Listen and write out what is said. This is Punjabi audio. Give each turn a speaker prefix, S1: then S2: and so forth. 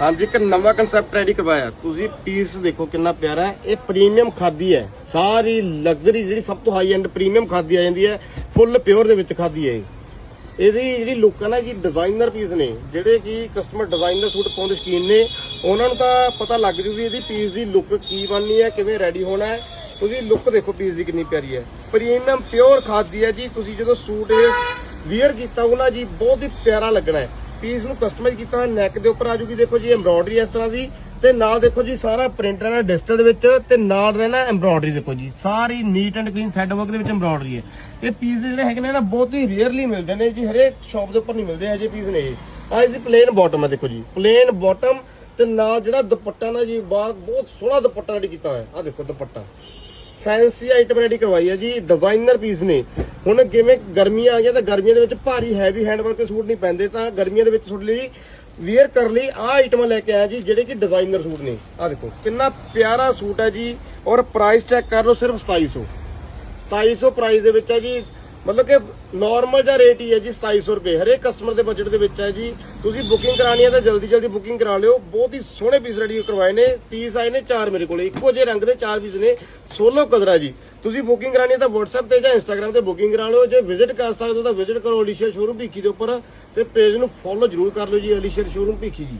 S1: ਹਾਂਜੀ, ਇੱਕ ਨਵਾਂ ਕਨਸੈਪਟ ਰੈਡੀ ਕਰਵਾਇਆ। ਤੁਸੀਂ ਪੀਸ ਦੇਖੋ ਕਿੰਨਾ ਪਿਆਰਾ ਹੈ। ਇਹ ਪ੍ਰੀਮੀਅਮ ਖਾਦੀ ਹੈ। ਸਾਰੀ ਲਗਜ਼ਰੀ ਜਿਹੜੀ ਸਭ ਤੋਂ ਹਾਈ ਐਂਡ ਪ੍ਰੀਮੀਅਮ ਖਾਦੀ ਆ ਜਾਂਦੀ ਹੈ। ਫੁੱਲ ਪਿਓਰ ਦੇ ਵਿੱਚ ਖਾਦੀ ਹੈ ਇਹ। ਇਹਦੀ ਜਿਹੜੀ ਲੁੱਕ ਹੈ ਨਾ ਜੀ ਡਿਜ਼ਾਈਨਰ ਪੀਸ ਨੇ। ਜਿਹੜੇ ਕਿ ਕਸਟਮਰ ਡਿਜ਼ਾਈਨਰ ਸੂਟ ਪਾਉਣ ਦੇ ਸ਼ੌਕੀਨ ਨੇ, ਉਹਨਾਂ ਨੂੰ ਤਾਂ ਪਤਾ ਲੱਗ ਜੂ ਵੀ ਇਹਦੀ ਪੀਸ ਦੀ ਲੁੱਕ ਕੀ ਬਣਨੀ ਹੈ, ਕਿਵੇਂ ਰੈਡੀ ਹੋਣਾ ਹੈ। ਤੁਸੀਂ ਲੁੱਕ ਦੇਖੋ ਪੀਸ ਦੀ ਕਿੰਨੀ ਪਿਆਰੀ ਹੈ। ਪ੍ਰੀਮੀਅਮ ਪਿਓਰ ਖਾਦੀ ਹੈ ਜੀ। ਤੁਸੀਂ ਜਦੋਂ ਸੂਟ ਇਹ ਵੀਅਰ ਕੀਤਾ ਹੋਣਾ ਜੀ ਬਹੁਤ ਹੀ ਪਿਆਰਾ ਲੱਗਣਾ ਹੈ। ਪੀਸ ਨੂੰ ਕਸਟਮਾਈਜ਼ ਕੀਤਾ ਹੋਇਆ ਨੈਕ ਦੇ ਉੱਪਰ ਆ ਜੂਗੀ। ਦੇਖੋ ਜੀ ਐਮਬ੍ਰੋਇਡਰੀ ਇਸ ਤਰ੍ਹਾਂ ਦੀ। ਤੇ ਨਾਲ ਦੇਖੋ ਜੀ, ਸਾਰਾ ਪ੍ਰਿੰਟ ਰਹਿਣਾ ਡਿਜੀਟਲ ਦੇ ਵਿੱਚ ਤੇ ਨਾਲ ਰਹਿਣਾ ਐਮਬ੍ਰੋਇਡਰੀ ਦੇਖੋ ਜੀ। ਸਾਰੀ neat and clean thread work ਦੇ ਵਿੱਚ ਐਮਬ੍ਰੋਇਡਰੀ ਹੈ। ਇਹ ਪੀਸ ਜਿਹੜੇ ਹੈਗੇ ਨੇ ਨਾ, ਬਹੁਤ ਹੀ ਰੇਅਰਲੀ ਮਿਲਦੇ ਨੇ ਜੀ। ਹਰੇਕ ਸ਼ਾਪ ਦੇ ਉੱਪਰ ਨਹੀਂ ਮਿਲਦੇ ਇਹੋ ਜਿਹੇ ਪੀਸ ਨੇ ਇਹ। ਆ ਦੀ ਪਲੇਨ ਬਾਟਮ ਹੈ, ਦੇਖੋ ਜੀ। ਪਲੇਨ ਬਾਟਮ ਤੇ ਨਾਲ ਜਿਹੜਾ ਦੁਪੱਟਾ ਨਾ ਜੀ ਬਾਤ ਬਹੁਤ ਸੋਹਣਾ ਦੁਪੱਟਾ ਰੈਡੀ ਕੀਤਾ ਹੋਇਆ। ਆ ਦੇਖੋ ਦੁਪੱਟਾ। ਫੈਂਸੀ ਆਈਟਮ ਰੈਡੀ ਕਰਵਾਈ ਹੈ ਜੀ ਡਿਜ਼ਾਈਨਰ ਪੀਸ ਨੇ। ਹੁਣ ਜਿਵੇਂ ਗਰਮੀਆਂ ਆ ਗਿਆ ਤਾਂ ਗਰਮੀਆਂ ਦੇ ਵਿੱਚ ਭਾਰੀ ਹੈਵੀ ਹੈਂਡਵਰਕ ਦੇ ਸੂਟ ਨਹੀਂ ਪੈਂਦੇ, ਤਾਂ ਗਰਮੀਆਂ ਦੇ ਵਿੱਚ ਸੂਟ ਲਈ ਵੇਅਰ ਕਰ ਲਈ ਆਹ ਆਈਟਮਾਂ ਲੈ ਕੇ ਆਇਆ ਜੀ, ਜਿਹੜੇ ਕਿ ਡਿਜ਼ਾਈਨਰ ਸੂਟ ਨੇ। ਆਹ ਦੇਖੋ, ਕਿੰਨਾ ਪਿਆਰਾ ਸੂਟ ਹੈ ਜੀ, ਔਰ ਪ੍ਰਾਈਸ ਚੈੱਕ ਕਰ ਲਓ ਸਿਰਫ 2700 2700 ਪ੍ਰਾਈਸ ਦੇ ਵਿੱਚ ਹੈ ਜੀ ਮਤਲਬ ਕਿ ਨਾਰਮਲ ਜਿਹਾ ਰੇਟ ਹੀ ਹੈ ਜੀ 2700 ਰੁਪਏ। ਹਰੇਕ ਕਸਟਮਰ ਦੇ ਬਜਟ ਦੇ ਵਿੱਚ ਹੈ ਜੀ। ਤੁਸੀਂ ਬੁਕਿੰਗ ਕਰਾਣੀ ਹੈ ਤਾਂ ਜਲਦੀ ਜਲਦੀ ਬੁਕਿੰਗ ਕਰਾ ਲਿਓ। ਬਹੁਤ ਹੀ ਸੋਹਣੇ ਪੀਸ ਰੈਡੀ ਕਰਵਾਏ ਨੇ। ਪੀਸ ਆਏ ਨੇ ਚਾਰ ਮੇਰੇ ਕੋਲੇ। ਇੱਕੋ ਜਿਹੇ ਰੰਗ ਦੇ ਚਾਰ ਪੀਸ ਨੇ। ਸੋਲੋ ਕਲਰ ਜੀ। ਤੁਸੀਂ ਬੁਕਿੰਗ ਕਰਾਣੀ ਹੈ ਤਾਂ WhatsApp ਤੇ ਜਾਂ Instagram ਤੇ ਬੁਕਿੰਗ ਕਰਾ ਲਿਓ। ਜੇ ਵਿਜ਼ਿਟ ਕਰ ਸਕਦੇ ਹੋ ਤਾਂ ਵਿਜ਼ਿਟ ਕਰੋ ਅਲੀਸ਼ਰ ਸ਼ੋਰੂਮ ਭੀਖੀ ਦੇ ਉੱਪਰ। ਤੇ ਪੇਜ ਨੂੰ ਫੋਲੋ ਜਰੂਰ ਕਰ ਲਿਓ ਜੀ, ਅਲੀਸ਼ਰ ਸ਼ੋਰੂਮ ਭੀਖੀ ਜੀ।